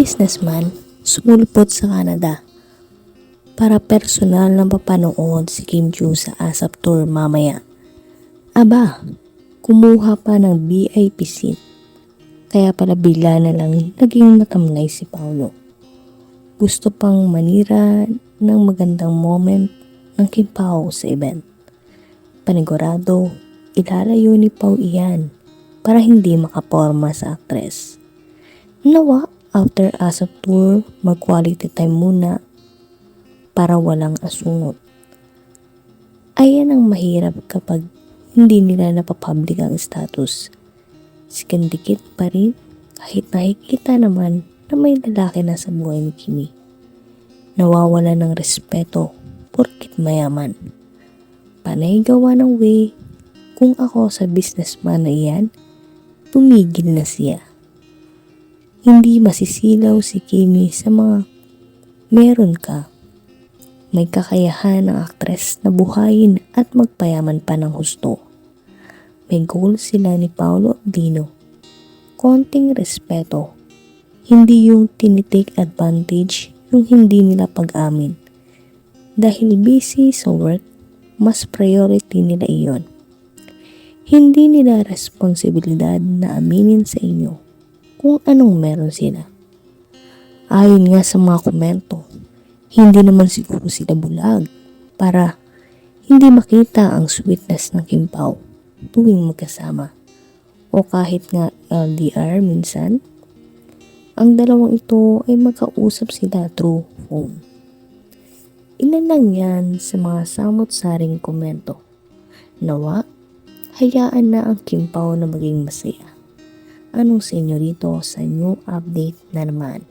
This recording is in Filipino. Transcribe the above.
businessman sumulpot sa Canada para personal na papanood si Kim Chiu sa ASAP Tour mamaya. Aba, kumuha pa ng VIP seat. Kaya pala bigla na lang naging matamlay si Paulo. Gusto pang manira ng magandang moment ng Kim Pao sa event. Panigurado, ilalayo ni Pao iyan para hindi makaporma sa aktres. Nawa, after ASAP tour, mag-quality time muna para walang asungot. Ayan ang mahirap kapag hindi nila napapublic ang status. Sikandikit pa rin kahit nakikita naman na may lalaki na sa buhay ni Kimi. Nawawala ng respeto porkit mayaman. Panay gawa ng way kung ako sa businessman na iyan, tumigil na siya. Hindi masisilaw si Kimi sa mga meron ka. May kakayahan ng aktres na buhayin at magpayaman pa ng husto. May goal sila ni Paolo Abdino. Konting respeto. Hindi yung tinitake advantage yung hindi nila pag-amin. Dahil busy sa work, mas priority nila iyon. Hindi nila responsibilidad na aminin sa inyo kung anong meron sila. Ayon nga sa mga komento, hindi naman siguro sila bulag para hindi makita ang sweetness ng Kimpaw tuwing magkasama. O kahit nga LDR minsan, ang dalawang ito ay magkausap sila through phone. Ilan lang yan sa mga samot-saring komento. Nawa, hayaan na ang Kimpaw na maging masaya. Anong sa inyo rito sa new update na naman?